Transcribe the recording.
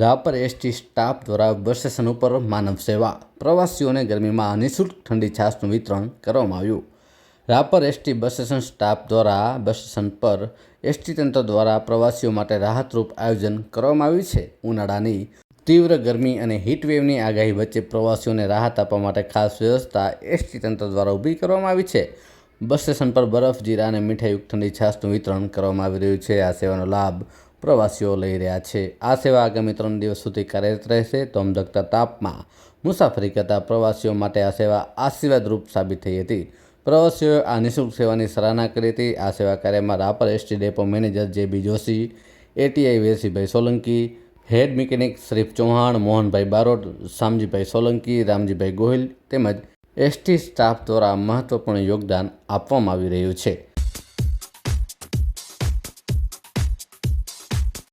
Rapar ST staff દ્વારા bus station ઉપર માનવ સેવા. પ્રવાસીઓને ગરમીમાં નિઃશુલ્ક ઠંડી છાશનું વિતરણ કરવામાં આવ્યું. Rapar ST bus station staff દ્વારા બસ સ્ટેશન પર એસટી તંત્ર દ્વારા પ્રવાસીઓ માટે રાહતરૂપ આયોજન કરવામાં આવ્યું છે. ઉનાળાની તીવ્ર ગરમી અને હીટવેવની આગાહી વચ્ચે પ્રવાસીઓને રાહત આપવા માટે ખાસ વ્યવસ્થા એસટી તંત્ર દ્વારા ઊભી કરવામાં આવી છે. બસ સ્ટેશન પર બરફ, જીરા અને મીઠાઈયુક્ત ઠંડી છાશનું વિતરણ કરવામાં આવી રહ્યું છે. આ સેવાનો લાભ પ્રવાસીઓ લઈ રહ્યા છે. આ સેવા આગામી ત્રણ દિવસ સુધી કાર્યરત રહેશે. ધોમધકતા તાપમાં મુસાફરી કરતા પ્રવાસીઓ માટે આ સેવા આશીર્વાદરૂપ સાબિત થઈ હતી. પ્રવાસીઓએ આ નિઃશુલ્ક સેવાની સરાહના કરી હતી. આ સેવા કાર્યમાં Rapar ST depot manager J B Joshi, ATI Vesibhai Solanki, head mechanic Shroff Chauhan, Mohanbhai Barot, Shamjibhai Solanki, Ramjibhai Gohil તેમજ એસટી સ્ટાફ દ્વારા મહત્વપૂર્ણ યોગદાન આપવામાં આવી રહ્યું છે.